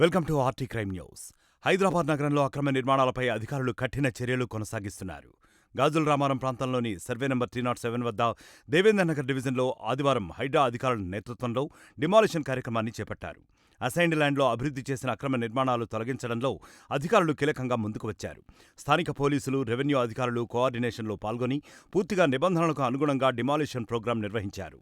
Welcome to RT crime news. Hyderabad నగరంలో అక్రమ నిర్మాణాలపై అధికారులు కఠిన చర్యలు కొనసాగిస్తున్నారు. గాజుల రామారం ప్రాంతంలోని survey number three nought seven వద్ద దేవేందర్ నగర్ డివిజన్లో ఆదివారం హైడ్రా అధికారుల నేతృత్వంలో డిమాలిషన్ కార్యక్రమాన్ని చేపట్టారు. అసైన్డ్ ల్యాండ్లో అభివృద్ధి చేసిన అక్రమ నిర్మాణాలు తొలగించడంలో అధికారులు కీలకంగా ముందుకు వచ్చారు. స్థానిక పోలీసులు రెవెన్యూ అధికారులు కోఆర్డినేషన్లో పాల్గొని పూర్తిగా నిబంధనలకు అనుగుణంగా డిమాలిషన్ ప్రోగ్రాం నిర్వహించారు.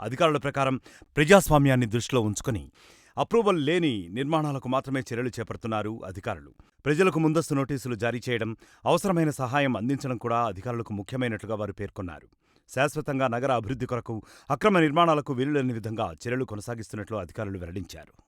అధికారుల ప్రకారం ప్రజాస్వామ్యాన్ని దృష్టిలో ఉంచుకొని అప్రూవల్ లేని నిర్మాణాలకు మాత్రమే చర్యలు చేపడుతున్నారు అధికారులు. ప్రజలకు ముందస్తు నోటీసులు జారీ చేయడం అవసరమైన సహాయం అందించడం కూడా అధికారులకు ముఖ్యమైనట్లుగా వారు పేర్కొన్నారు. శాశ్వతంగా నగర అభివృద్ధి కొరకు అక్రమ నిర్మాణాలకు వీలులేని విధంగా చర్యలు కొనసాగిస్తున్నట్లు అధికారులు వెల్లడించారు.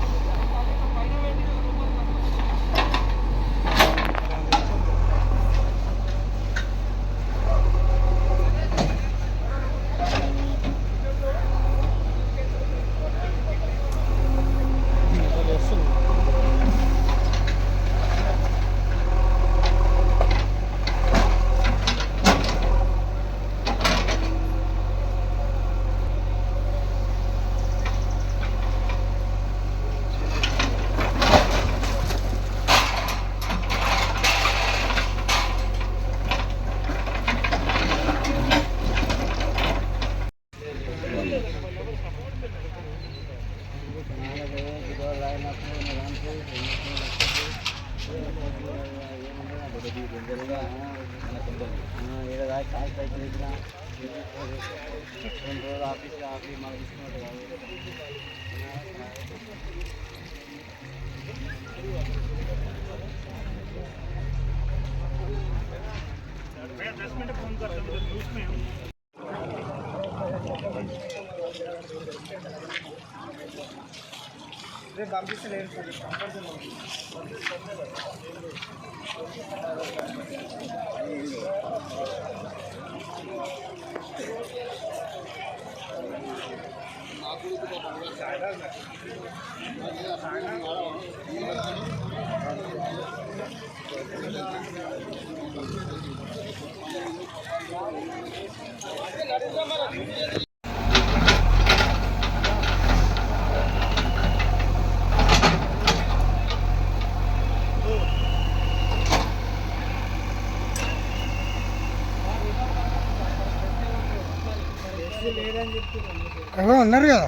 ఏం చేయాలని అర్థం చేసుకోవాలి రెండు రోజులు ఆఫీస్ ఆఫీస్ మాకు తీసుకున్నట్టు రేపు పంపిస్తలేదు సార్ లేదని ఎవరో ఉన్నారు కదా.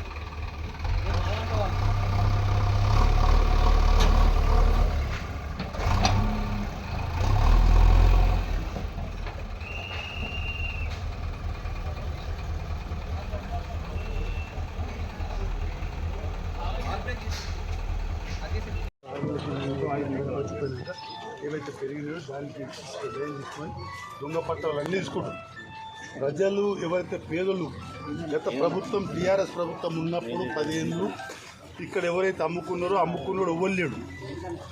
ఏవైతే పెరిగినాయో దానికి దొంగ పట్టాలు అన్నీ తీసుకుంటారు ప్రజలు ఎవరైతే పేదలు గత ప్రభుత్వం టీఆర్ఎస్ ప్రభుత్వం ఉన్నప్పుడు పదిహేను ఇక్కడ ఎవరైతే అమ్ముకున్నారో అమ్ముకున్నాడు ఇవ్వలేడు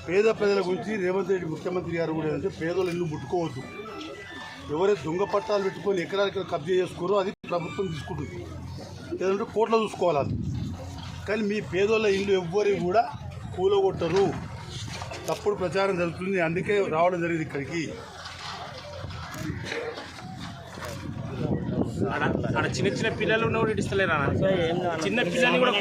పేద ప్రజల గురించి రేవంత్ రెడ్డి ముఖ్యమంత్రి గారు కూడా అంటే పేదలు ఇల్లు ముట్టుకోవద్దు? ఎవరైతే దొంగ పట్టాలు పెట్టుకొని ఎకరాలకి కబ్జా చేసుకోరో అది ప్రభుత్వం తీసుకుంటుంది. లేదంటే కోట్లు చూసుకోవాలి కానీ మీ పేదోళ్ళ ఇల్లు ఎవ్వరి కూడా కూలగొట్టరు. తప్పుడు ప్రచారం జరుగుతుంది. అందుకే రావడం జరిగింది ఇక్కడికి. ఆడ చిన్న చిన్న పిల్లలు ఉన్న కూడా ఇస్తలేరా చిన్న పిల్లల్ని కూడా